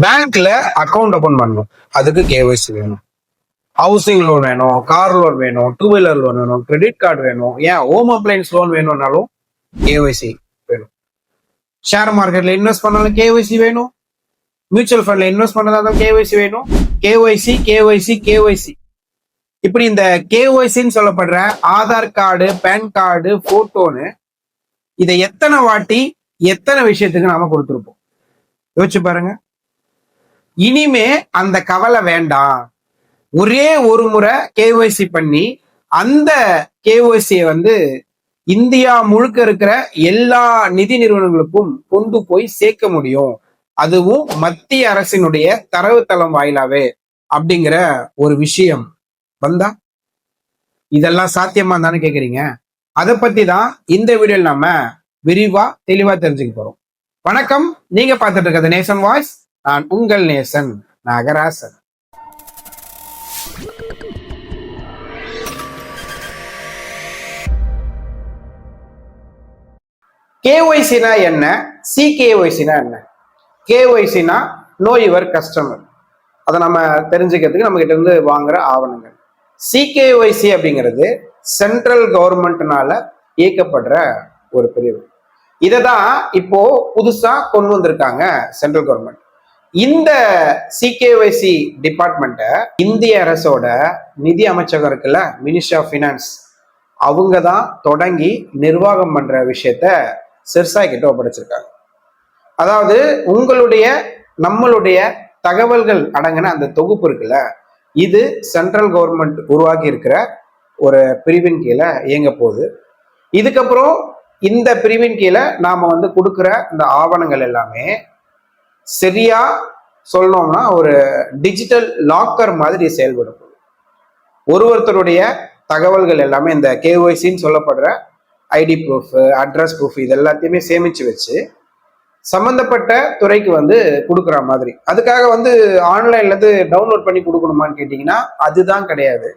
பேங்க்ல account open பண்ணணும். அதுக்கு கேஒய்சி வேணும். ஹவுசிங் லோன் வேணும் கார் லோன் வேணும் டூ வீலர் லோன் வேணும் கிரெடிட் கார்டு வேணும். ஏன் ஹோம் அப்ளைன்ஸ் லோன் வேணும்னாலும் கேஒய்சி வேணும். ஷேர் மார்க்கெட்ல இன்வெஸ்ட் பண்ணாலும் கேஒய்சி வேணும். மியூச்சுவல் ஃபண்ட்ல இன்வெஸ்ட் பண்ணதாலும் கேஒய்சி வேணும். கேஒய்சி கேஒய்சி கேஒய்சி இப்படி இந்த கேஒய்சின்னு சொல்லப்படுற ஆதார் கார்டு பேன் கார்டு போட்டோன்னு இதை எத்தனை வாட்டி எத்தனை விஷயத்துக்கு நாம கொடுத்துருப்போம்? யோசிச்சு பாருங்க. இனிமே அந்த கவலை வேண்டாம். ஒரே ஒரு முறை கேஒய்சி பண்ணி அந்த கேஒய்சியை வந்து இந்தியா முழுக்க இருக்கிற எல்லா நிதி நிறுவனங்களுக்கும் கொண்டு போய் சேர்க்க முடியும். அதுவும் மத்திய அரசினுடைய தரவுத்தளம் வாயிலாவே அப்படிங்கிற ஒரு விஷயம். வந்தா? இதெல்லாம் சாத்தியமா தானே கேக்குறீங்க. அதை பத்தி தான் இந்த வீடியோல நம்ம விரிவா தெளிவா தெரிஞ்சுக்க போறோம். வணக்கம். நீங்க பார்த்துட்டு இருக்கிறது நேசன் வாய்ஸ். நான் உங்கள் நேசன் நாகராசன். கேஒய்சினா என்ன? சிகேஒய்சினா என்ன? கேஒய்சினா நோ யுவர் கஸ்டமர். அதை நம்ம தெரிஞ்சுக்கிறதுக்கு நம்ம கிட்ட இருந்து வாங்குற ஆவணங்கள். சிகேஒய்சி அப்படிங்கிறது சென்ட்ரல் கவர்மெண்ட்னால இயக்கப்படுற ஒரு பிரிவு. இதை தான் இப்போ புதுசா கொண்டு வந்திருக்காங்க சென்ட்ரல் கவர்மெண்ட். இந்த சிகேஒய்சி டிபார்ட்மெண்ட்டை இந்திய அரசோட நிதி அமைச்சகம் இருக்குல்ல மினிஸ்ட்ரி ஆஃப் ஃபினான்ஸ் அவங்க தான் தொடங்கி நிர்வாகம் பண்ணுற விஷயத்த சிர்சா கிட்ட ஒப்படைச்சிருக்காங்க. அதாவது உங்களுடைய நம்மளுடைய தகவல்கள் அடங்கின அந்த தொகுப்பு இருக்குல்ல இது சென்ட்ரல் கவர்மெண்ட் உருவாக்கி இருக்கிற ஒரு பிரிவின் கீழே இயங்க போகுது. இதுக்கப்புறம் இந்த பிரிவின் கீழே நாம் வந்து கொடுக்குற இந்த ஆவணங்கள் எல்லாமே சரியா சொல்லணும்னா ஒரு டிஜிட்டல் லாக்கர் மாதிரி செயல்படும். ஒரு ஒருத்தருடைய தகவல்கள் எல்லாமே இந்த கேஒய்சின்னு சொல்லப்படுற ஐடி ப்ரூஃப் அட்ரஸ் ப்ரூஃப் இது எல்லாத்தையுமே சேமிச்சு வச்சு சம்பந்தப்பட்ட துறைக்கு வந்து கொடுக்குற மாதிரி. அதுக்காக வந்து ஆன்லைன்ல இருந்து டவுன்லோட் பண்ணி கொடுக்கணுமான்னு கேட்டிங்கன்னா அதுதான் கிடையாது.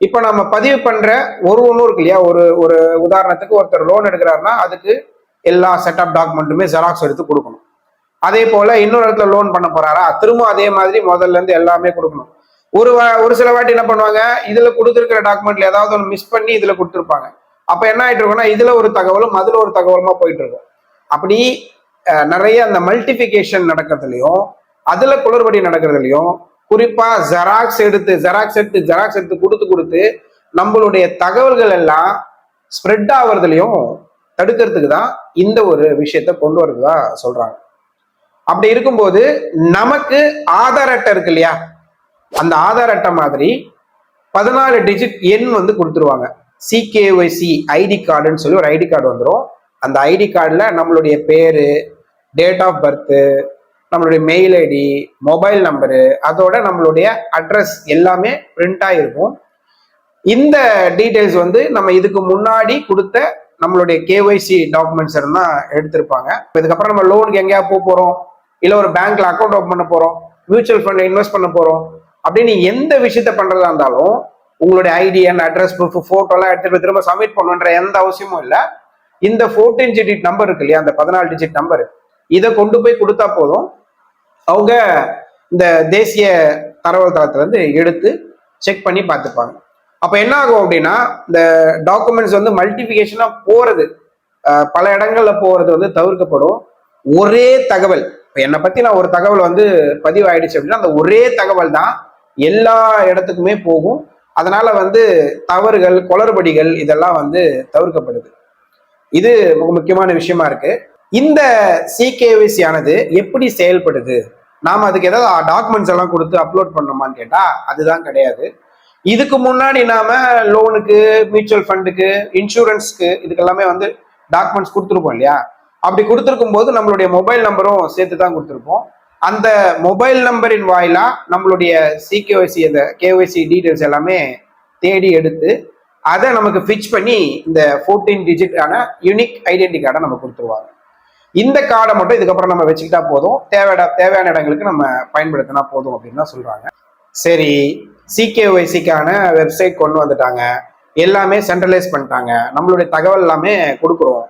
இப்போ நம்ம பதிவு பண்ணுற ஒரு ஒன்றும் இருக்கு இல்லையா? ஒரு ஒரு உதாரணத்துக்கு ஒருத்தர் லோன் எடுக்கிறாருன்னா அதுக்கு எல்லா செட்டப் டாக்குமெண்ட்டுமே ஜெராக்ஸ் எடுத்து கொடுக்கணும். அதே போல இன்னொரு இடத்துல லோன் பண்ண போறாரா? திரும்ப அதே மாதிரி முதல்ல இருந்து எல்லாமே கொடுக்கணும். ஒரு வா- ஒரு சில வாட்டி என்ன பண்ணுவாங்க? இதுல கொடுத்துருக்கிற டாக்குமெண்ட்ல ஏதாவது ஒன்று மிஸ் பண்ணி இதுல கொடுத்துருப்பாங்க. அப்ப என்ன ஆயிட்டு இருக்கும்னா இதுல ஒரு தகவலும் அதுல ஒரு தகவலுமா போயிட்டு இருக்கும். அப்படி நிறைய அந்த மல்டிபிகேஷன் நடக்கிறதுலையும் அதுல குளறுபடி நடக்கிறதுலையும் குறிப்பா ஜெராக்ஸ் எடுத்து ஜெராக்ஸ் எடுத்து ஜெராக்ஸ் எடுத்து கொடுத்து கொடுத்து நம்மளுடைய தகவல்கள் எல்லாம் ஸ்ப்ரெட் ஆகுறதுலையும் தடுக்கிறதுக்கு தான் இந்த ஒரு விஷயத்த கொண்டு வரதுதான் சொல்றாங்க. அப்படி இருக்கும்போது நமக்கு ஆதார் அட்டை இருக்கு இல்லையா? அந்த ஆதார் அட்டை மாதிரி பதினாலு டிஜிட் எண் வந்து கொடுத்துருவாங்க. சிகேஒய்சி ஐடி கார்டுன்னு சொல்லி ஒரு ஐடி கார்டு வந்துடும் அந்த ஐடி கார்டில் நம்மளுடைய பேரு டேட் ஆஃப் பர்த்து நம்மளுடைய மெயில் ஐடி மொபைல் நம்பரு அதோட நம்மளுடைய அட்ரஸ் எல்லாமே பிரிண்ட் ஆகிருக்கும் இந்த டீட்டெயில்ஸ் வந்து நம்ம இதுக்கு முன்னாடி கொடுத்த நம்மளுடைய கேஒய்சி டாக்குமெண்ட்ஸ் இருந்தால் எடுத்திருப்பாங்க. இதுக்கப்புறம் நம்ம லோனுக்கு எங்கேயா போக போகிறோம் இல்லை ஒரு பேங்க்ல அக்கௌண்ட் ஓப்பன் பண்ண போறோம் மியூச்சுவல் ஃபண்ட்ல இன்வெஸ்ட் பண்ண போறோம் அப்படின்னு எந்த விஷயத்த பண்றதா இருந்தாலும் உங்களுடைய ID and address proof photo எல்லாம் எடுத்துட்டு திரும்ப சப்மிட் பண்ணுன்ற எந்த அவசியமும் இல்லை. இந்த ஃபோர்டீன் டிஜிட் நம்பர் இருக்கு இல்லையா அந்த பதினாலு டிஜிட் நம்பர் இதை கொண்டு போய் கொடுத்தா போதும். அவங்க இந்த தேசிய தரவு எடுத்து செக் பண்ணி பார்த்துப்பாங்க. அப்போ என்ன ஆகும் அப்படின்னா இந்த டாக்குமெண்ட்ஸ் வந்து மல்டிஃபிகேஷனாக போகிறது பல இடங்களில் போகிறது வந்து தவிர்க்கப்படும். ஒரே தகவல் இப்போ என்னை பத்தி நான் ஒரு தகவல் வந்து பதிவாயிடுச்சு அப்படின்னா அந்த ஒரே தகவல் தான் எல்லா இடத்துக்குமே போகும். அதனால வந்து தவறுகள் குளறுபடிகள் இதெல்லாம் வந்து தவிர்க்கப்படுது. இது மிக முக்கியமான விஷயமா இருக்கு. இந்த சிகேவிசி ஆனது எப்படி செயல்படுது? நாம் அதுக்கு ஏதாவது டாக்குமெண்ட்ஸ் எல்லாம் கொடுத்து அப்லோட் பண்ணணுமான்னு கேட்டா அதுதான் கிடையாது. இதுக்கு முன்னாடி நாம லோனுக்கு மியூச்சுவல் ஃபண்டுக்கு இன்சூரன்ஸ்க்கு இதுக்கெல்லாமே வந்து டாக்குமெண்ட்ஸ் கொடுத்துருப்போம் இல்லையா? அப்படி கொடுத்துருக்கும் போது நம்மளுடைய மொபைல் நம்பரும் சேர்த்து தான் கொடுத்துருப்போம். அந்த மொபைல் நம்பரின் வாயிலா நம்மளுடைய சிகேஒய்சி அந்த கேஒய்சி டீட்டெயில்ஸ் எல்லாமே தேடி எடுத்து அதை நமக்கு ஃபிக்ஸ் பண்ணி இந்த ஃபோர்டீன் டிஜிட்டான யூனிக் ஐடென்டி கார்டை நம்ம கொடுத்துருவாங்க. இந்த கார்டை மட்டும் இதுக்கப்புறம் நம்ம வச்சுக்கிட்டா போதும். தேவையான தேவையான இடங்களுக்கு நம்ம பயன்படுத்தினா போதும் அப்படின்னு தான் சொல்கிறாங்க சரி சிகேஒய்சிக்கான வெப்சைட் கொண்டு வந்துட்டாங்க. எல்லாமே சென்ட்ரலைஸ் பண்ணிட்டாங்க. நம்மளுடைய தகவல் எல்லாமே கொடுக்குறோம்.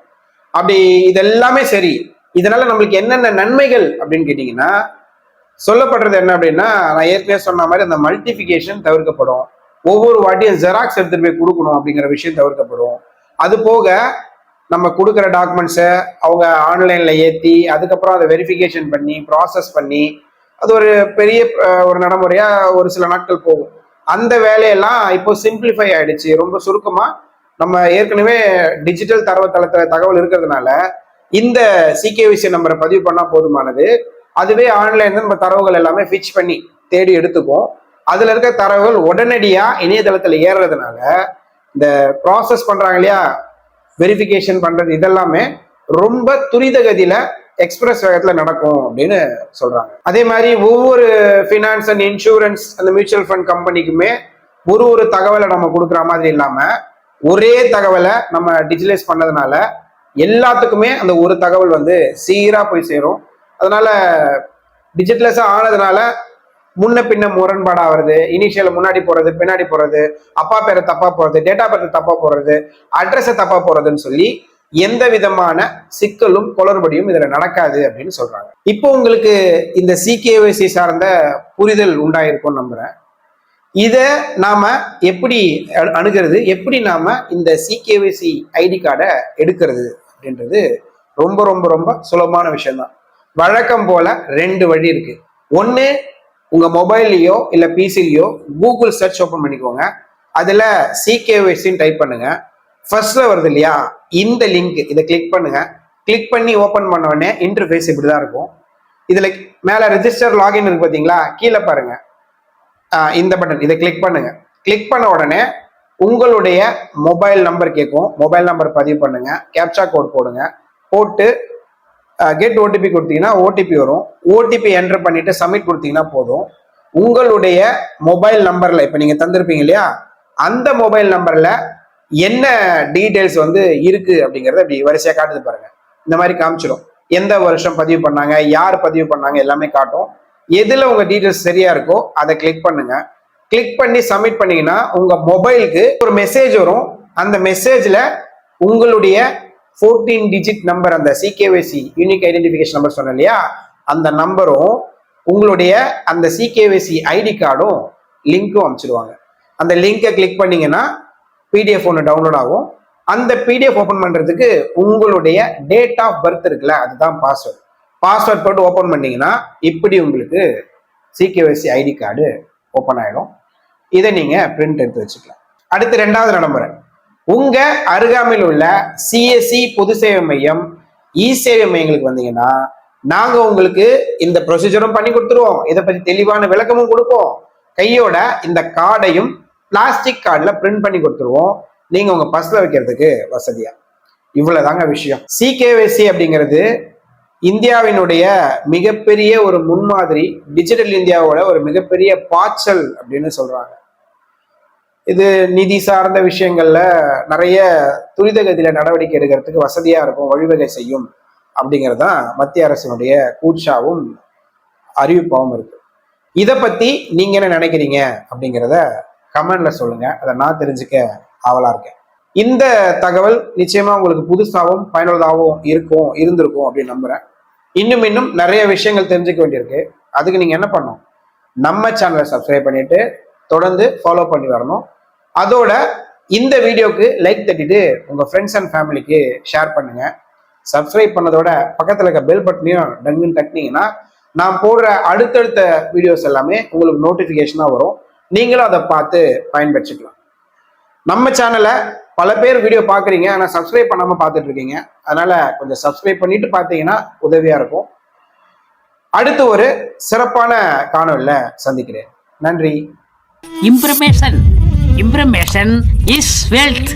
அப்படி இது எல்லாமே சரி. இதனால நம்மளுக்கு என்னென்ன நன்மைகள் அப்படின்னு கேட்டீங்கன்னா சொல்லப்படுறது என்ன அப்படின்னா நான் ஏற்கனவே சொன்ன மாதிரி அந்த மல்டிபிகேஷன் தவிர்க்கப்படும். ஒவ்வொரு வாட்டியும் ஜெராக்ஸ் எடுத்துட்டு போய் கொடுக்கணும் அப்படிங்கிற விஷயம் தவிர்க்கப்படும். அது போக நம்ம கொடுக்குற டாக்குமெண்ட்ஸை அவங்க ஆன்லைனில் ஏற்றி அதுக்கப்புறம் அதை வெரிஃபிகேஷன் பண்ணி ப்ராசஸ் பண்ணி அது ஒரு பெரிய ஒரு நடைமுறையாக ஒரு சில நாட்கள் போகும். அந்த வேலையெல்லாம் இப்போ சிம்பிளிஃபை ஆயிடுச்சு. ரொம்ப சுருக்கமாக நம்ம ஏற்கனவே டிஜிட்டல் தரவுத்தளத்துல தகவல் இருக்கிறதுனால இந்த சிகேவிசி நம்பரை பதிவு பண்ணா போதுமானது. அதுவே ஆன்லைன்ல நம்ம தரவுகள் எல்லாமே ஃபிச் பண்ணி தேடி எடுத்துக்கும் அதுல இருக்க தரவுகள் உடனடியா இணையதளத்துல ஏறுறதுனால இந்த ப்ராசஸ் பண்றாங்க இல்லையா? வெரிஃபிகேஷன் பண்றது இதெல்லாமே ரொம்ப துரித கதியில எக்ஸ்பிரஸ் வேகத்துல நடக்கும் அப்படின்னு சொல்றாங்க. அதே மாதிரி ஒவ்வொரு ஃபினான்ஸ் அண்ட் இன்சூரன்ஸ் அந்த மியூச்சுவல் ஃபண்ட் கம்பெனிக்குமே ஒரு ஒரு தகவலை நம்ம கொடுக்குற மாதிரி இல்லாமல் ஒரே தகவலை நம்ம டிஜிட்டலைஸ் பண்ணதுனால எல்லாத்துக்குமே அந்த ஒரு தகவல் வந்து சீராக போய் சேரும். அதனால டிஜிட்டலைஸாக ஆனதுனால முன்ன பின்ன முரண்பாடா வருது. இனிஷியல் முன்னாடி போகிறது பின்னாடி போகிறது அப்பா பேரை தப்பாக போகிறது டேட்டா பேரை தப்பாக போகிறது அட்ரஸை தப்பாக போகிறதுன்னு சொல்லி எந்த விதமான சிக்கலும் குளறுபடியும் இதில் நடக்காது அப்படின்னு சொல்கிறாங்க இப்போ உங்களுக்கு இந்த சிகேஓசி சார்ந்த புரிதல் உண்டாயிருக்கும்னு நம்புகிறேன் இதை நாம எப்படி அணு- அணுகிறது? எப்படி நாம இந்த சிகேவிசி ஐடி கார்டை எடுக்கிறது அப்படின்றது ரொம்ப ரொம்ப ரொம்ப சுலபமான விஷயம்தான். வழக்கம் போல ரெண்டு வழி இருக்கு. ஒன்று உங்க மொபைல்லையோ இல்லை பிசிலையோ கூகுள் சர்ச் ஓப்பன் பண்ணிக்கோங்க. அதில் சிகேவிசின்னு டைப் பண்ணுங்க. ஃபர்ஸ்ட்ல வருது இல்லையா? இந்த லிங்க் இதை கிளிக் பண்ணுங்க. கிளிக் பண்ணி ஓப்பன் பண்ண உடனே இன்டர்ஃபேஸ் இப்படிதான் இருக்கும். இதில் மேலே ரெஜிஸ்டர் லாகின் இருக்கு பார்த்தீங்களா கீழே பாருங்கள் இந்த பட்டன் இதை கிளிக் பண்ணுங்க. கிளிக் பண்ண உடனே உங்களுடைய மொபைல் நம்பர் கேட்கும். மொபைல் நம்பர் பதிவு பண்ணுங்க. கேப்சா கோட் போடுங்க. போட்டு கெட் ஓடிபி கொடுத்தீங்கன்னா ஓடிபி வரும். ஓடிபி என்டர் பண்ணிட்டு சப்மிட் கொடுத்தீங்கன்னா போதும். உங்களுடைய மொபைல் நம்பர்ல இப்போ நீங்க தந்திருப்பீங்க இல்லையா? அந்த மொபைல் நம்பர்ல என்ன டீடைல்ஸ் வந்து இருக்கு அப்படிங்கறத இப்படி வரிசையா காட்டுது பாருங்க. இந்த மாதிரி காமிச்சிடும் எந்த வருஷம் பதிவு பண்ணாங்க? யார் பதிவு பண்ணாங்க? எல்லாமே காட்டும். எதில் உங்கள் டீட்டெயில்ஸ் சரியா இருக்கோ அதை கிளிக் பண்ணுங்க. கிளிக் பண்ணி சப்மிட் பண்ணீங்கன்னா உங்கள் மொபைலுக்கு ஒரு மெசேஜ் வரும். அந்த மெசேஜில் உங்களுடைய ஃபோர்டீன் டிஜிட் நம்பர் அந்த சிகேவைசி யூனிக் ஐடென்டிஃபிகேஷன் நம்பர் சொன்னேன் இல்லையா? அந்த நம்பரும் உங்களுடைய அந்த சிகேவைசி ஐடி கார்டும் லிங்க்கும் அமைச்சிடுவாங்க அந்த லிங்கை கிளிக் பண்ணீங்கன்னா பிடிஎஃப் ஒன்று டவுன்லோட் ஆகும். அந்த பிடிஎஃப் ஓப்பன் பண்ணுறதுக்கு உங்களுடைய டேட் ஆஃப் பர்த் இருக்குல்ல அதுதான் பாஸ்வேர்டு பாஸ்வேர்ட் போட்டு ஓப்பன் பண்ணீங்கன்னா இப்படி உங்களுக்கு சிகேவைசி ஐடி கார்டு ஓப்பன் ஆகிடும் இதை நீங்கள் பிரிண்ட் எடுத்து வச்சுக்கலாம். அடுத்து ரெண்டாவது நடைமுறை. உங்கள் அருகாமையில் உள்ள சிஎஸ்சி பொது சேவை மையம் இ சேவை மையங்களுக்கு வந்தீங்கன்னா நாங்கள் உங்களுக்கு இந்த ப்ரொசீஜரும் பண்ணி கொடுத்துருவோம். இதை பற்றி தெளிவான விளக்கமும் கொடுப்போம். கையோட இந்த கார்டையும் பிளாஸ்டிக் கார்டில் பிரிண்ட் பண்ணி கொடுத்துருவோம். நீங்கள் உங்கள் பர்ஸில் வைக்கிறதுக்கு வசதியாக இவ்வளோதாங்க விஷயம். சிகேவைசி அப்படிங்கிறது இந்தியாவினுடைய மிகப்பெரிய ஒரு முன்மாதிரி டிஜிட்டல் இந்தியாவோட ஒரு மிகப்பெரிய பாய்ச்சல் அப்படின்னு சொல்றாங்க. இது நிதி சார்ந்த விஷயங்கள்ல நிறைய துரித கதியில நடவடிக்கை எடுக்கிறதுக்கு வசதியா இருக்கும் வழிவகை செய்யும் அப்படிங்கிறது தான் மத்திய அரசினுடைய கூட்சாவும் அறிவிப்பாவும் இருக்கு. இதை பத்தி நீங்க என்ன நினைக்கிறீங்க அப்படிங்கிறத கமெண்ட்ல சொல்லுங்க. அதை நான் தெரிஞ்சுக்க ஆவலா இருக்கேன். இந்த தகவல் நிச்சயமா உங்களுக்கு புதுசாகவும் பயனுள்ளதாகவும் இருக்கும் இருந்திருக்கும் அப்படின்னு நம்புறேன். இன்னும் இன்னும் நிறைய விஷயங்கள் தெரிஞ்சுக்க வேண்டியிருக்கு. அதுக்கு நீங்க என்ன பண்ணணும்? நம்ம சேனலை சப்ஸ்கிரைப் பண்ணிட்டு தொடர்ந்து ஃபாலோ பண்ணி வரணும். அதோட இந்த வீடியோக்கு லைக் தட்டிட்டு உங்க ஃப்ரெண்ட்ஸ் அண்ட் ஃபேமிலிக்கு ஷேர் பண்ணுங்க. சப்ஸ்கிரைப் பண்ணதோட பக்கத்தில் இருக்க பெல் பட்டனையும் டங்குன்னு தட்டினீங்கன்னா நான் போடுற அடுத்தடுத்த வீடியோஸ் எல்லாமே உங்களுக்கு நோட்டிஃபிகேஷனாக வரும். நீங்களும் அதை பார்த்து பயன்பெற்றுக்கலாம். நம்ம சேனலை பல பேர் வீடியோ பார்க்குறீங்க ஆனால் சப்ஸ்கிரைப் பண்ணாமல் பார்த்துட்டு இருக்கீங்க அதனால கொஞ்சம் சப்ஸ்கிரைப் பண்ணிட்டு பார்த்தீங்கன்னா உதவியாக இருக்கும். அடுத்து ஒரு சிறப்பான காணொலியில் சந்திக்கிறேன். நன்றி. இம்ப்ரமேஷன் இம்ப்ரமேஷன் இஸ் வெல்த்